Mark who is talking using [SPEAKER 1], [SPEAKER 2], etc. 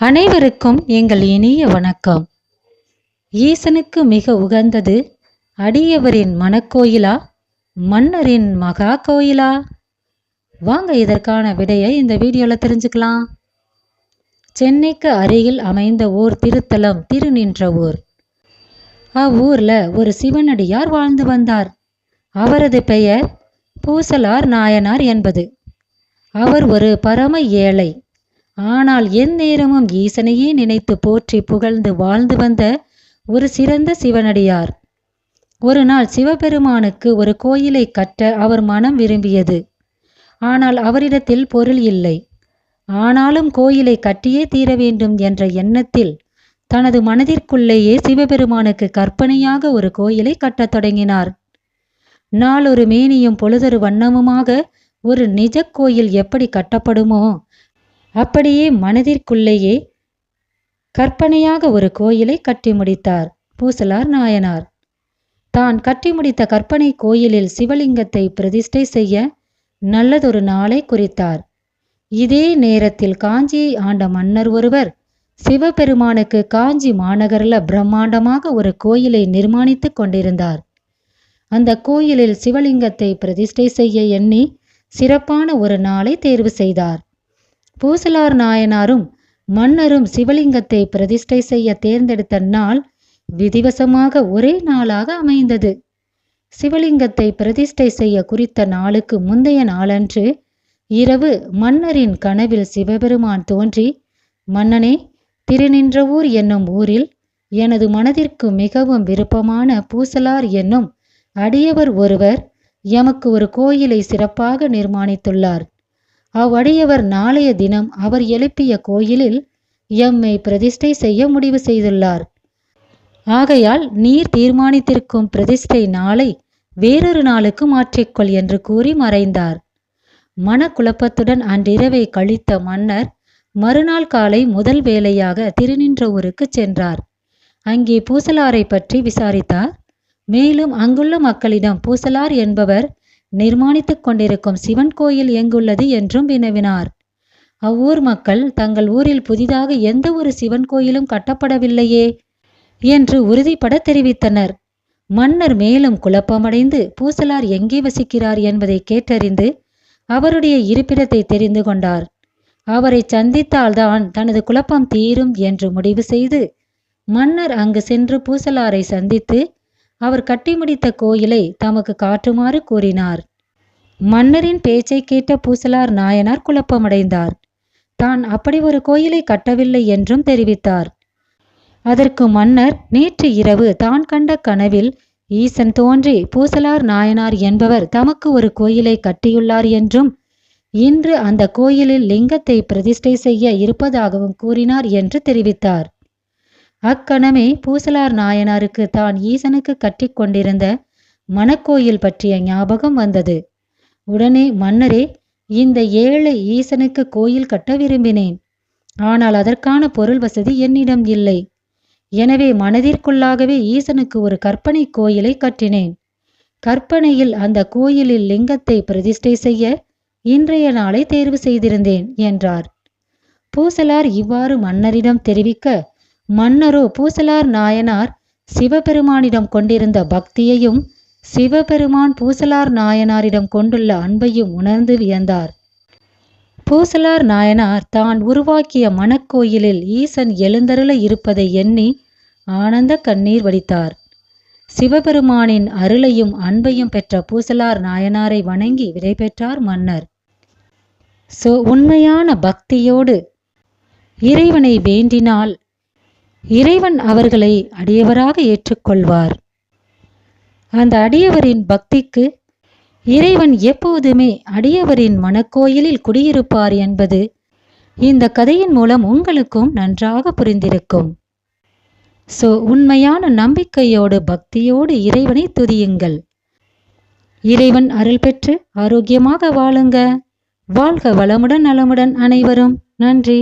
[SPEAKER 1] அனைவருக்கும் எங்கள் இனிய வணக்கம். ஈசனுக்கு மிக உகந்தது அடியவரின் மனக்கோயிலா? மன்னரின் மகா கோயிலா? வாங்க இதற்கான விடையை இந்த வீடியோவில் தெரிஞ்சுக்கலாம். சென்னைக்கு அருகில் அமைந்த ஓர் திருத்தலம் திருநின்ற ஊர். அவ்வூரில் ஒரு சிவனடியார் வாழ்ந்து வந்தார். அவரது பெயர் பூசலார் நாயனார் என்பது. அவர் ஒரு பரம ஏழை. ஆனால் எந்நேரமும் ஈசனையே நினைத்து போற்றி புகழ்ந்து வாழ்ந்து வந்த ஒரு சிறந்த சிவனடியார். ஒரு நாள் சிவபெருமானுக்கு ஒரு கோயிலை கட்ட அவர் மனம் விரும்பியது. ஆனால் அவரிடத்தில் பொருள் இல்லை. ஆனாலும் கோயிலை கட்டியே தீர வேண்டும் என்ற எண்ணத்தில் தனது மனதிற்குள்ளேயே சிவபெருமானுக்கு கற்பனையாக ஒரு கோயிலை கட்டத் தொடங்கினார். நாளொரு மேனியும் பொழுதொரு வண்ணமுமாக ஒரு நிஜ கோயில் எப்படி கட்டப்படுமோ அப்படியே மனதிற்குள்ளேயே கற்பனையாக ஒரு கோயிலை கட்டி முடித்தார் பூசலார் நாயனார். தான் கட்டி முடித்த கற்பனை கோயிலில் சிவலிங்கத்தை பிரதிஷ்டை செய்ய நல்லதொரு நாளை குறித்தார். இதே நேரத்தில் காஞ்சியை ஆண்ட மன்னர் ஒருவர் சிவபெருமானுக்கு காஞ்சி மாநகரில் பிரம்மாண்டமாக ஒரு கோயிலை நிர்மாணித்துக் கொண்டிருந்தார். அந்த கோயிலில் சிவலிங்கத்தை பிரதிஷ்டை செய்ய எண்ணி சிறப்பான ஒரு நாளை தேர்வு செய்தார். பூசலார் நாயனாரும் மன்னரும் சிவலிங்கத்தை பிரதிஷ்டை செய்ய தேர்ந்தெடுத்த நாள் விதிவசமாக ஒரே நாளாக அமைந்தது. சிவலிங்கத்தை பிரதிஷ்டை செய்ய குறித்த நாளுக்கு முந்தைய நாளன்று இரவு மன்னரின் கனவில் சிவபெருமான் தோன்றி மன்னனே திருநின்றவூர் என்னும் ஊரில் எனது மனதிற்கு மிகவும் விருப்பமான பூசலார் என்னும் அடியவர் ஒருவர் எமக்கு ஒரு கோயிலை சிறப்பாக நிர்மாணித்துள்ளார். அவ்வடியவர் நாளைய தினம் அவர் எழுப்பிய கோயிலில் எம்மை பிரதிஷ்டை செய்ய முடிவு செய்துள்ளார். ஆகையால் நீர் தீர்மானித்திருக்கும் பிரதிஷ்டை நாளை வேறொரு நாளுக்கு மாற்றிக்கொள் என்று கூறி மறைந்தார். மனக்குழப்பத்துடன் அன்றிரவை கழித்த மன்னர் மறுநாள் காலை முதல் வேலையாக திருநின்ற ஊருக்கு சென்றார். அங்கே பூசலாரை பற்றி விசாரித்தார். மேலும் அங்குள்ள மக்களிடம் பூசலார் என்பவர் நிர்மாணித்துக் கொண்டிருக்கும் சிவன் கோயில் எங்குள்ளது என்றும் வினவினார். அவ்வூர் மக்கள் தங்கள் ஊரில் புதிதாக எந்த ஒரு சிவன் கோயிலும் கட்டப்படவில்லையே என்று உறுதிப்பட தெரிவித்தனர். மன்னர் மேலும் குழப்பமடைந்து பூசலார் எங்கே வசிக்கிறார் என்பதை கேட்டறிந்து அவருடைய இருப்பிடத்தை தெரிந்து கொண்டார். அவரை சந்தித்தால்தான் தனது குழப்பம் தீரும் என்று முடிவு செய்து மன்னர் அங்கு சென்று பூசலாரை சந்தித்து அவர் கட்டி முடித்த கோயிலை தமக்கு காட்டுமாறு கூறினார். மன்னரின் பேச்சை கேட்ட பூசலார் நாயனார் குழப்பமடைந்தார். தான் அப்படி ஒரு கோயிலை கட்டவில்லை என்றும் தெரிவித்தார். அதற்கு மன்னர் நேற்று இரவு தான் கண்ட கனவில் ஈசன் தோன்றி பூசலார் நாயனார் என்பவர் தமக்கு ஒரு கோயிலை கட்டியுள்ளார் என்றும் இன்று அந்த கோயிலில் லிங்கத்தை பிரதிஷ்டை செய்ய இருப்பதாகவும் கூறினார் என்று தெரிவித்தார். அக்கணமே பூசலார் நாயனாருக்கு தான் ஈசனுக்கு கட்டி கொண்டிருந்த மணக்கோயில் பற்றிய ஞாபகம் வந்தது. உடனே மன்னரே இந்த ஏழை ஈசனுக்கு கோயில் கட்ட விரும்பினேன். ஆனால் அதற்கான பொருள் வசதி என்னிடம் இல்லை. எனவே மனதிற்குள்ளாகவே ஈசனுக்கு ஒரு கற்பனை கோயிலை கட்டினேன். கற்பனையில் அந்த கோயிலில் லிங்கத்தை பிரதிஷ்டை செய்ய இன்றைய நாளை தேர்வு செய்திருந்தேன் என்றார். பூசலார் இவ்வாறு மன்னரிடம் தெரிவிக்க மன்னரோ பூசலார் நாயனார் சிவபெருமானிடம் கொண்டிருந்த பக்தியையும் சிவபெருமான் பூசலார் நாயனாரிடம் கொண்டுள்ள அன்பையும் உணர்ந்து வியந்தார். பூசலார் நாயனார் தான் உருவாக்கிய மணக்கோயிலில் ஈசன் எழுந்தருள இருப்பதை எண்ணி ஆனந்த கண்ணீர் வடித்தார். சிவபெருமானின் அருளையும் அன்பையும் பெற்ற பூசலார் நாயனாரை வணங்கி விடைபெற்றார் மன்னர். சோ உண்மையான பக்தியோடு இறைவனை வேண்டினால் இறைவன் அவர்களை அடியவராக ஏற்றுக்கொள்வார். அந்த அடியவரின் பக்திக்கு இறைவன் எப்போதுமே அடியவரின் மனக்கோயிலில் குடியிருப்பார் என்பது இந்த கதையின் மூலம் உங்களுக்கும் நன்றாக புரிந்திருக்கும். சோ உண்மையான நம்பிக்கையோடு பக்தியோடு இறைவனை துதியுங்கள். இறைவன் அருள் பெற்று ஆரோக்கியமாக வாழுங்க. வாழ்க வளமுடன் நலமுடன் அனைவரும். நன்றி.